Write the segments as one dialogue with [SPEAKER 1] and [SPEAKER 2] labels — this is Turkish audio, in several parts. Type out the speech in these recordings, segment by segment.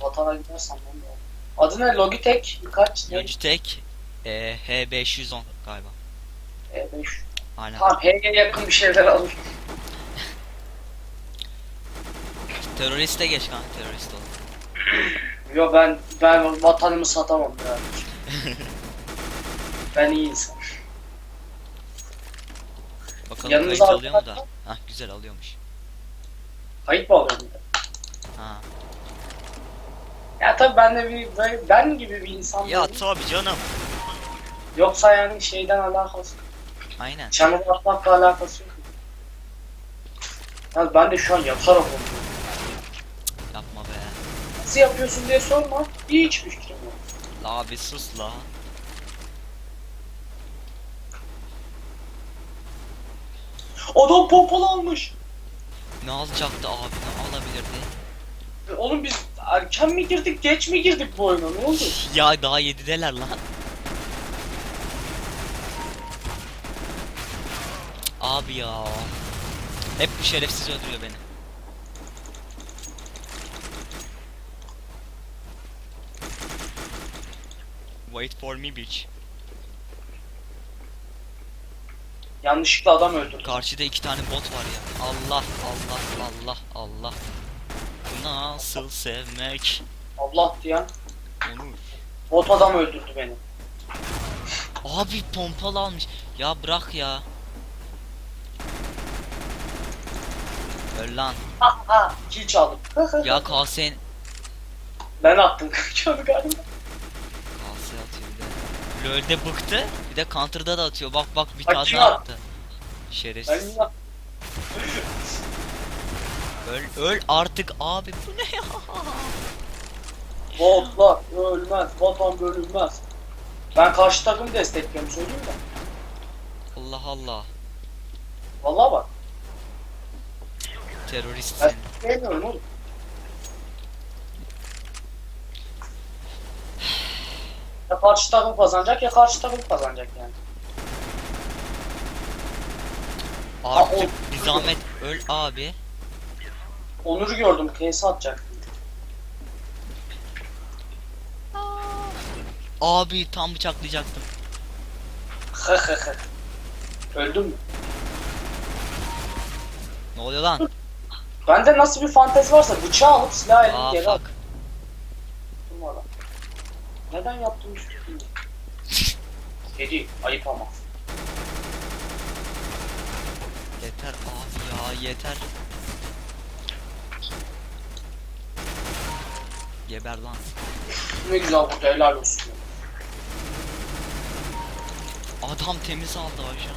[SPEAKER 1] Vatana gidersen ben de. Adı ne? Logitech kaç? Ne?
[SPEAKER 2] Logitech e, H510 galiba.
[SPEAKER 1] E5.
[SPEAKER 2] Aynen.
[SPEAKER 1] Tamam H'ye yakın bir şeyler alır.
[SPEAKER 2] Teröriste geç kanka terörist ol.
[SPEAKER 1] Yo ben ben vatanımı satamam ya. ben iyi insan.
[SPEAKER 2] Bakalım
[SPEAKER 1] Yanınıza
[SPEAKER 2] kayıt alıyor mu da? Hah güzel alıyormuş.
[SPEAKER 1] Kayıt mı alıyorum? Ya tabii ben de bir böyle ben gibi bir insan
[SPEAKER 2] Ya
[SPEAKER 1] değilim.
[SPEAKER 2] tabi canım.
[SPEAKER 1] Yoksa yani şeyden alakası.
[SPEAKER 2] Aynen.
[SPEAKER 1] Channel atmakla alakası yok. Ya ben de şu an yaparak oluyorum.
[SPEAKER 2] Yapma be.
[SPEAKER 1] Nasıl yapıyorsun diye sorma. Bir hiçbir fikrim yok.
[SPEAKER 2] La abi sus la.
[SPEAKER 1] Adam pompalı almış.
[SPEAKER 2] Ne alacaktı abi ne alabilirdi?
[SPEAKER 1] E, Oğlum biz erken mi girdik geç mi girdik bu oyuna ne oldu?
[SPEAKER 2] Ya daha yedideler lan. Abi ya. Hep bu şerefsiz öldürüyor beni. Wait for me bitch.
[SPEAKER 1] Yanlışlıkla adam öldürdü.
[SPEAKER 2] Karşıda iki tane bot var ya. Allah Allah Allah Allah. Nasıl sevmek?
[SPEAKER 1] Allah diyen
[SPEAKER 2] Onur.
[SPEAKER 1] bot adam öldürdü beni.
[SPEAKER 2] Abi pompalı almış. Ya bırak ya. Öl lan.
[SPEAKER 1] Ha ha kill çaldım.
[SPEAKER 2] Ya KS'nin
[SPEAKER 1] ben attım kanka galiba.
[SPEAKER 2] KS atıyor bir de. LoL'de bıktı. Bir de Counter'da da atıyor. Bak bak bir tane
[SPEAKER 1] attı? Ben
[SPEAKER 2] Şerefsiz.
[SPEAKER 1] yine
[SPEAKER 2] Öl öl artık abi. Bu ne ya?
[SPEAKER 1] botlar ölmez, vatan bölünmez. Ben karşı takımı destekliyorum söyleyeyim de.
[SPEAKER 2] Allah Allah.
[SPEAKER 1] Vallahi bak.
[SPEAKER 2] Terörist
[SPEAKER 1] Ben sevmiyorum oğlum. Ya karşı takım kazanacak ya karşı takım kazanacak yani.
[SPEAKER 2] Artık bir zahmet öl abi.
[SPEAKER 1] Onur'u gördüm, kıyısı atacak.
[SPEAKER 2] Abi tam bıçaklayacaktım.
[SPEAKER 1] Öldüm mü?
[SPEAKER 2] Ne oluyor lan?
[SPEAKER 1] Bende nasıl bir fantezi varsa bıçağı alıp silah
[SPEAKER 2] Aa
[SPEAKER 1] elini geri
[SPEAKER 2] fuck.
[SPEAKER 1] attım valla. Neden yaptığımı hiç bilmiyorum. Kedi, ayıp ama.
[SPEAKER 2] Yeter abi ya yeter. Geber lan.
[SPEAKER 1] Ne güzel burada helal olsun.
[SPEAKER 2] Adam temiz aldı aşağı.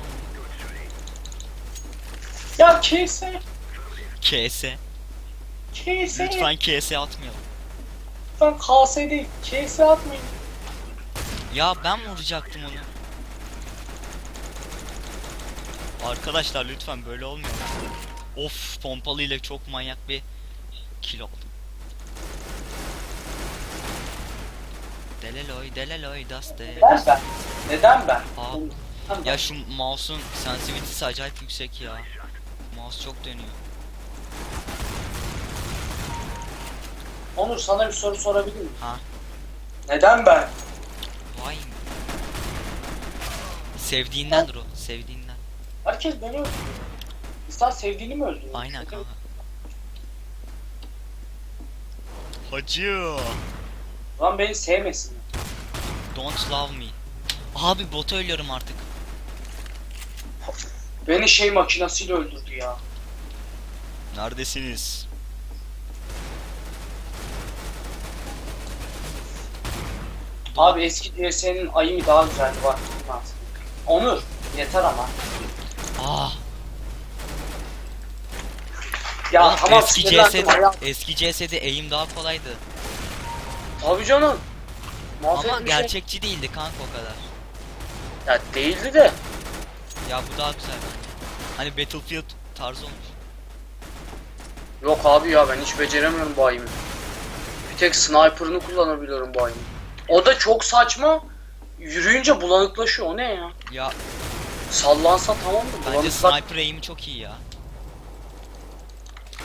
[SPEAKER 1] Ya kese,
[SPEAKER 2] KS.
[SPEAKER 1] kese.
[SPEAKER 2] Lütfen KS atmayalım.
[SPEAKER 1] Lütfen KS değil, kese atmayın.
[SPEAKER 2] Ya ben vuracaktım onu. Arkadaşlar lütfen böyle olmuyor. Of pompalı ile çok manyak bir kill oldu. Deleloy deleloy daste.
[SPEAKER 1] Neden ben? Neden ben?
[SPEAKER 2] Aa.
[SPEAKER 1] Neden ben?
[SPEAKER 2] Ya şu mouse'un sensitivity'si acayip yüksek ya. Mouse çok dönüyor.
[SPEAKER 1] Onur sana bir soru sorabilir miyim?
[SPEAKER 2] Ha?
[SPEAKER 1] Neden ben?
[SPEAKER 2] Vay? Sevdiğindendir o. Sevdiğinden.
[SPEAKER 1] Herkes beni öldürüyor. İnsan sevdiğini mi öldürüyor?
[SPEAKER 2] Aynen kanka. Hacı.
[SPEAKER 1] Lan beni sevmesin.
[SPEAKER 2] Don't love me. Abi bota ölüyorum artık.
[SPEAKER 1] Beni şey makinasıyla öldürdü ya.
[SPEAKER 2] Neredesiniz?
[SPEAKER 1] Abi eski DS'nin ayı daha güzeldi bak. Onur yeter ama.
[SPEAKER 2] Ah.
[SPEAKER 1] Ya
[SPEAKER 2] oğlum,
[SPEAKER 1] tamam
[SPEAKER 2] eski
[SPEAKER 1] sinirlendim
[SPEAKER 2] CS'de
[SPEAKER 1] ayağım.
[SPEAKER 2] eski CS'de aim daha kolaydı.
[SPEAKER 1] Abi canım.
[SPEAKER 2] Ama
[SPEAKER 1] Muhabbet bir şey-
[SPEAKER 2] gerçekçi değildi kanka o kadar.
[SPEAKER 1] Ya değildi de.
[SPEAKER 2] Ya bu daha güzel bence. Hani Battlefield tarzı olmuş.
[SPEAKER 1] Yok abi ya ben hiç beceremiyorum bu ayımı. Bir tek sniper'ını kullanabiliyorum bu ayımı. O da çok saçma. Yürüyünce bulanıklaşıyor. O ne ya?
[SPEAKER 2] Ya
[SPEAKER 1] Sallansa tamam mı?
[SPEAKER 2] bence
[SPEAKER 1] Bulanıklar...
[SPEAKER 2] sniper aim'i çok iyi ya.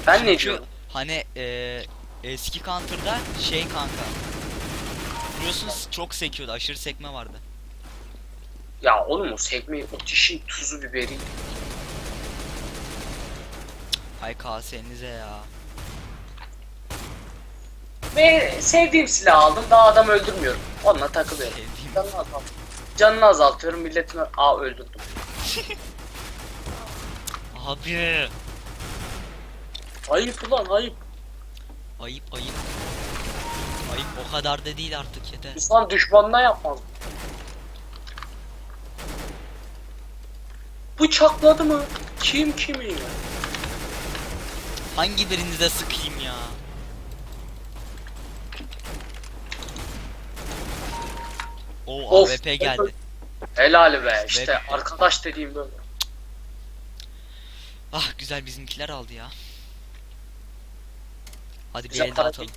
[SPEAKER 1] Ben ne
[SPEAKER 2] Çünkü
[SPEAKER 1] diyorum?
[SPEAKER 2] Hani eee Eski Counter'da şey kanka. Biliyorsunuz çok sekiyordu. Aşırı sekme vardı.
[SPEAKER 1] Ya oğlum o sekmeyi o dişin tuzu biberi.
[SPEAKER 2] Hay kasenize ya.
[SPEAKER 1] Ve sevdiğim silahı aldım daha adam öldürmüyorum. Onunla takılıyorum.
[SPEAKER 2] Sevdiğim.
[SPEAKER 1] Canını azalt. Canını azaltıyorum milletimi aa öldürdüm.
[SPEAKER 2] Abi.
[SPEAKER 1] Ayıp ulan ayıp.
[SPEAKER 2] Ayıp ayıp. Ayıp o kadar da değil artık yeter.
[SPEAKER 1] İnsan düşmanına yapmaz. Bıçakladı mı? Kim kimi?
[SPEAKER 2] Hangi birinize sıkayım ya? O. AWP geldi.
[SPEAKER 1] Helal be işte
[SPEAKER 2] Ve-
[SPEAKER 1] arkadaş dediğim böyle.
[SPEAKER 2] Ah güzel bizimkiler aldı ya. Hadi bir
[SPEAKER 1] Güzel
[SPEAKER 2] el daha
[SPEAKER 1] para
[SPEAKER 2] atalım.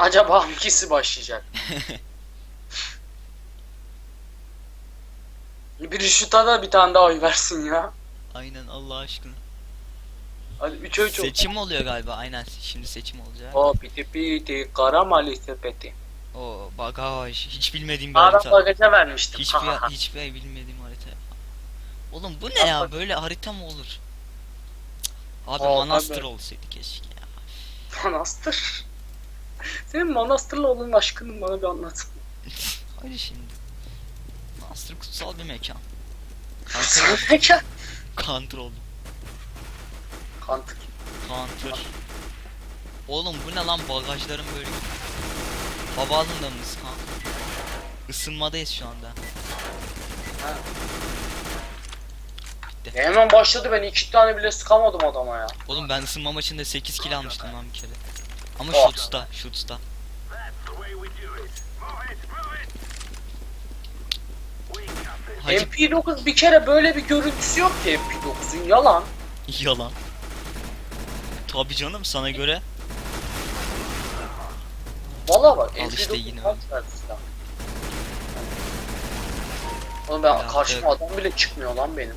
[SPEAKER 1] Acaba hangisi başlayacak? Biri şuta da bir tane daha oy versin ya.
[SPEAKER 2] Aynen Allah aşkına.
[SPEAKER 1] Hadi 3'e 3 oldu.
[SPEAKER 2] Seçim oluyor galiba aynen. Şimdi seçim olacak.
[SPEAKER 1] O piti piti karamali sepeti.
[SPEAKER 2] O bagaj. Hiç bilmediğim bir
[SPEAKER 1] Ara
[SPEAKER 2] harita.
[SPEAKER 1] bagaja vermiştim.
[SPEAKER 2] Hiçbir hiçbir bilmediğim harita. Oğlum bu ne ya? Böyle harita mı olur? Abi
[SPEAKER 1] Aa,
[SPEAKER 2] Manastır
[SPEAKER 1] tabii.
[SPEAKER 2] olsaydı keşke ya.
[SPEAKER 1] Manastır. Senin Manastır'la olan aşkını bana bir anlat.
[SPEAKER 2] Hadi şimdi. Manastır kutsal bir mekan.
[SPEAKER 1] Sana mekan.
[SPEAKER 2] Counter oldum.
[SPEAKER 1] Kantık.
[SPEAKER 2] Counter. Oğlum bu ne lan bagajların böyle. Havaalanında mıyız kanka? Isınmadayız şu anda.
[SPEAKER 1] Ha. Ya hemen başladı ben iki tane bile sıkamadım adama ya.
[SPEAKER 2] Oğlum ben ısınma maçında 8 kill almıştım lan bir kere. Ama
[SPEAKER 1] Oh.
[SPEAKER 2] shootsta, shootsta. Hacı
[SPEAKER 1] MP9 bir kere böyle bir görüntüsü yok ki MP9'un yalan.
[SPEAKER 2] yalan. Tabi canım sana göre.
[SPEAKER 1] Valla bak
[SPEAKER 2] Al
[SPEAKER 1] MP9
[SPEAKER 2] işte yine?
[SPEAKER 1] Oğlum ben
[SPEAKER 2] Ya,
[SPEAKER 1] karşıma adam bile çıkmıyor lan benim.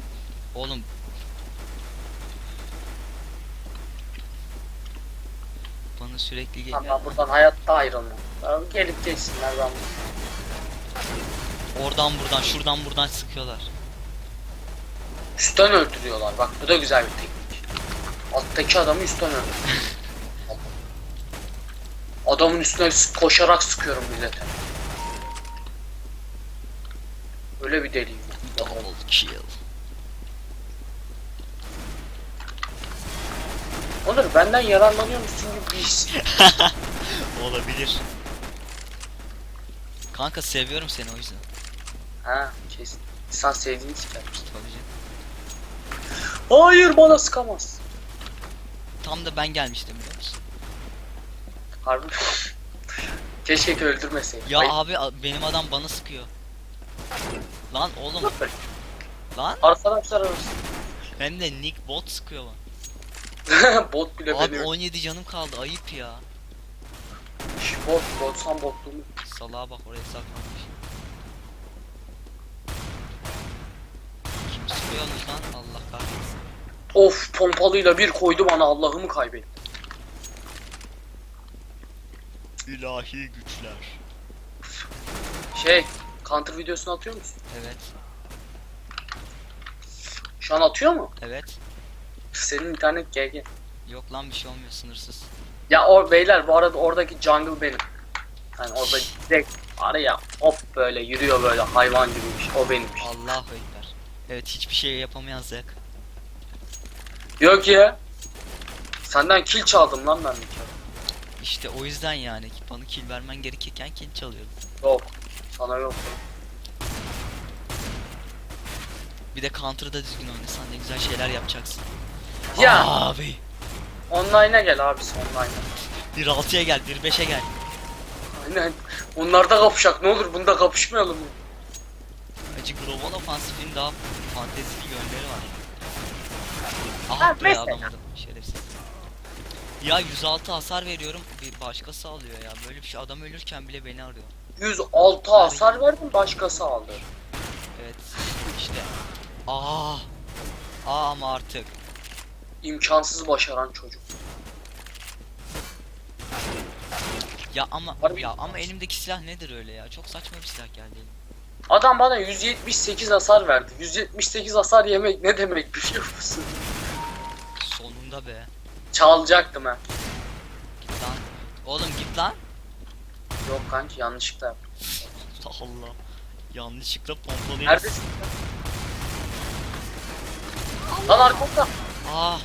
[SPEAKER 2] Oğlum. Bana sürekli geliyor.
[SPEAKER 1] ben buradan hayatta ayrılmam. Gelip geçsinler ben
[SPEAKER 2] Oradan buradan, şuradan buradan sıkıyorlar.
[SPEAKER 1] Üstten öldürüyorlar. Bak bu da güzel bir teknik. Alttaki adamı üstten öldür. Adamın üstüne koşarak sıkıyorum millete. Öyle bir deliyim.
[SPEAKER 2] Double kill.
[SPEAKER 1] Onur benden yararlanıyor musun gibi bir his.
[SPEAKER 2] Olabilir. Kanka seviyorum seni o yüzden.
[SPEAKER 1] Ha kesin. Sen sevdiğini sikermiş.
[SPEAKER 2] Tabii canım.
[SPEAKER 1] Hayır bana sıkamaz.
[SPEAKER 2] Tam da ben gelmiştim biliyor musun?
[SPEAKER 1] Harbi. Keşke ki öldürmeseydim.
[SPEAKER 2] Ya
[SPEAKER 1] Ayıp.
[SPEAKER 2] abi a- benim adam bana sıkıyor. Lan oğlum lan
[SPEAKER 1] Arkadaşlar arası.
[SPEAKER 2] hem de Nick bot sıkıyor lan.
[SPEAKER 1] bot bile
[SPEAKER 2] Abi
[SPEAKER 1] beni
[SPEAKER 2] 17 canım kaldı ayıp ya.
[SPEAKER 1] Şş, bot, botsan botluğunu.
[SPEAKER 2] Salağa bak oraya saklanmış. Kim sıkıyorsunuz lan Allah kahretsin.
[SPEAKER 1] Of pompalıyla bir koydu bana Allah'ımı kaybettim.
[SPEAKER 2] İlahi güçler.
[SPEAKER 1] Şey, counter videosunu atıyor musun?
[SPEAKER 2] Evet
[SPEAKER 1] Şu an atıyor mu?
[SPEAKER 2] evet.
[SPEAKER 1] Senin internet GG.
[SPEAKER 2] Yok lan bir şey olmuyor sınırsız.
[SPEAKER 1] Ya o beyler bu arada oradaki jungle benim. Hani orada direkt araya hop böyle yürüyor böyle hayvan gibiymiş. O benimmiş.
[SPEAKER 2] Allahu ekber. Evet hiçbir şey yapamayan Zek.
[SPEAKER 1] Yok ya. Senden kill çaldım lan ben bir kere.
[SPEAKER 2] İşte o yüzden yani bana kill vermen gerekirken kill çalıyordum.
[SPEAKER 1] Yok. Sana yok.
[SPEAKER 2] Bir de counter'da düzgün oynasan ne güzel şeyler yapacaksın.
[SPEAKER 1] Ya
[SPEAKER 2] Abi.
[SPEAKER 1] online'a gel abisi online'a.
[SPEAKER 2] 1.6'ya gel 1.5'e gel.
[SPEAKER 1] Aynen. Onlarda kapışak ne olur bunda kapışmayalım mı?
[SPEAKER 2] Acı Global Offensive'in daha fantezili yönleri var.
[SPEAKER 1] Ha,
[SPEAKER 2] Aha buraya
[SPEAKER 1] mesela.
[SPEAKER 2] şerefsiz. Ya 106 hasar veriyorum bir başkası alıyor ya. Böyle bir şey adam ölürken bile beni arıyor.
[SPEAKER 1] 106 hasar verdim başkası aldı.
[SPEAKER 2] Evet işte. Aa Aa ama artık.
[SPEAKER 1] İmkansız başaran çocuk.
[SPEAKER 2] Ya ama
[SPEAKER 1] Harbi-
[SPEAKER 2] ya ama elimdeki silah nedir öyle ya? Çok saçma bir silah geldi.
[SPEAKER 1] Adam bana 178 hasar verdi. 178 hasar yemek ne demek biliyor musun?
[SPEAKER 2] Sonunda be.
[SPEAKER 1] Çalacaktım ha.
[SPEAKER 2] Git lan. Oğlum git lan.
[SPEAKER 1] Yok kanki yanlışlıkla yaptım.
[SPEAKER 2] Allah. Yanlışlıkla pompalıyı.
[SPEAKER 1] Neredesin? Lan arkamda.
[SPEAKER 2] Ah.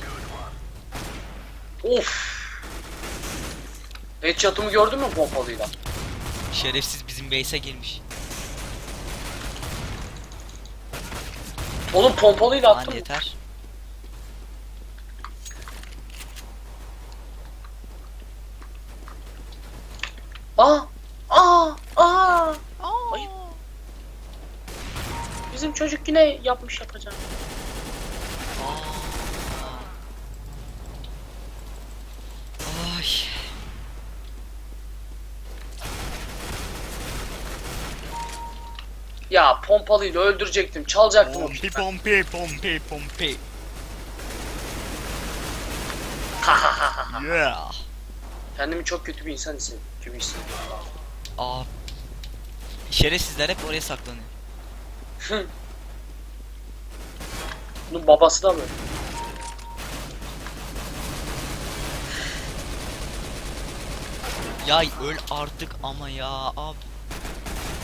[SPEAKER 1] Of. Headshot'ımı gördün mü pompalıyla?
[SPEAKER 2] Şerefsiz bizim base'e girmiş.
[SPEAKER 1] Oğlum pompalıyla
[SPEAKER 2] Lan
[SPEAKER 1] attım.
[SPEAKER 2] yeter.
[SPEAKER 1] Aa! Aa! Aa!
[SPEAKER 2] Aa.
[SPEAKER 1] Ayıp. Bizim çocuk yine yapmış yapacağım. Ya pompalıyla öldürecektim, çalacaktım. o
[SPEAKER 2] Pompi pompi pompi pompi. Yeah.
[SPEAKER 1] Kendimi çok kötü bir insan hissediyorum. Gibi hissediyorum.
[SPEAKER 2] Aa. Şerefsizler hep oraya saklanıyor.
[SPEAKER 1] Bunun babası da böyle.
[SPEAKER 2] Ya öl artık ama ya abi.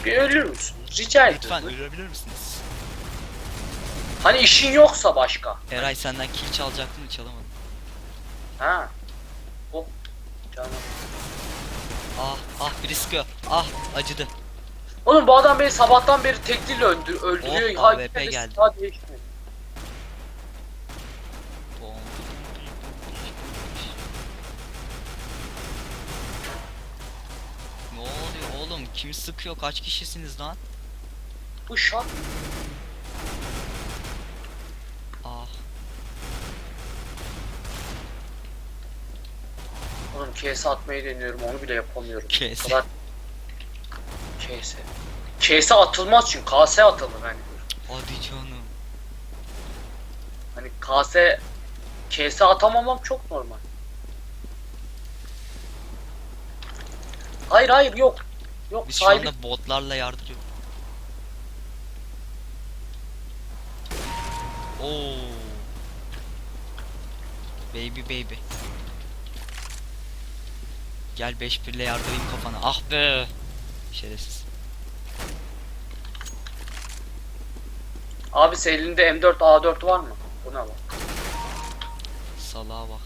[SPEAKER 1] Bir ölür müsün? Rica
[SPEAKER 2] Lütfen
[SPEAKER 1] ediyorum.
[SPEAKER 2] ölebilir misiniz?
[SPEAKER 1] Hani işin yoksa başka.
[SPEAKER 2] Eray senden kill çalacaktım da çalamadım.
[SPEAKER 1] Ha. Hop. Canım.
[SPEAKER 2] Ah ah sıkıyor. Ah acıdı.
[SPEAKER 1] Oğlum bu adam beni sabahtan beri tek dille öldü- öldürüyor.
[SPEAKER 2] Oh, AWP geldi.
[SPEAKER 1] değişmedi.
[SPEAKER 2] Ne oluyor oğlum? Kim sıkıyor? Kaç kişisiniz lan?
[SPEAKER 1] Bu şart.
[SPEAKER 2] Ah.
[SPEAKER 1] Oğlum KS atmayı deniyorum onu bile yapamıyorum.
[SPEAKER 2] KS.
[SPEAKER 1] Kadar... KS. KS atılmaz çünkü KS atılır hani.
[SPEAKER 2] Hadi canım.
[SPEAKER 1] Hani KS KS atamamam çok normal. Hayır hayır yok. Yok
[SPEAKER 2] Biz şu
[SPEAKER 1] sahibi.
[SPEAKER 2] anda botlarla yardırıyor. Oo. Baby baby. Gel 5 birle yardırayım kafana. Ah be. Şerefsiz.
[SPEAKER 1] Abi senin elinde M4 A4 var mı? Bu ne lan?
[SPEAKER 2] Salağa bak.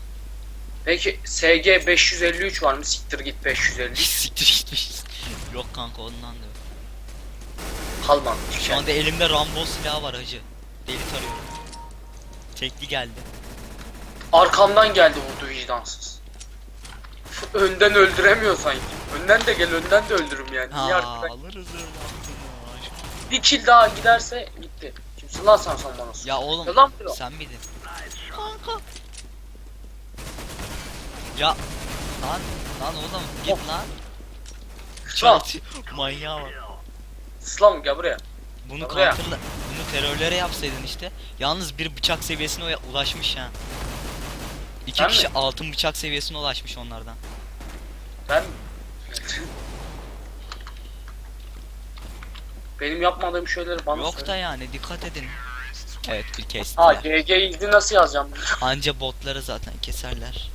[SPEAKER 1] Peki SG 553 var mı? Siktir git 553.
[SPEAKER 2] Siktir gitmiş. Yok kanka ondan da yok.
[SPEAKER 1] Kalmadı.
[SPEAKER 2] Şu anda elimde Rambo silahı var hacı. Deli tarıyorum. Tekli geldi.
[SPEAKER 1] Arkamdan geldi vurdu vicdansız. Önden öldüremiyor sanki. Önden de gel önden de öldürürüm yani. Niye
[SPEAKER 2] Ha
[SPEAKER 1] arkadan?
[SPEAKER 2] alırız öyle aklını aşkım.
[SPEAKER 1] Bir kill daha giderse gitti. Kimsin lan sen sen bana?
[SPEAKER 2] Ya oğlum
[SPEAKER 1] Yalan mı?
[SPEAKER 2] sen miydin? Kanka. Ya lan lan oğlum git lan.
[SPEAKER 1] Lan.
[SPEAKER 2] Çat manyağa bak.
[SPEAKER 1] Slam gel buraya.
[SPEAKER 2] Bunu
[SPEAKER 1] buraya.
[SPEAKER 2] counterla terörlere yapsaydın işte. Yalnız bir bıçak seviyesine ulaşmış ha. İki
[SPEAKER 1] Ben
[SPEAKER 2] kişi
[SPEAKER 1] mi?
[SPEAKER 2] altın bıçak seviyesine ulaşmış onlardan.
[SPEAKER 1] Ben Benim yapmadığım şeyleri bana
[SPEAKER 2] Yok
[SPEAKER 1] söyle.
[SPEAKER 2] da yani dikkat edin. Evet bir
[SPEAKER 1] Ha
[SPEAKER 2] kestiler.
[SPEAKER 1] GG ildi nasıl yazacağım?
[SPEAKER 2] Anca botları zaten keserler.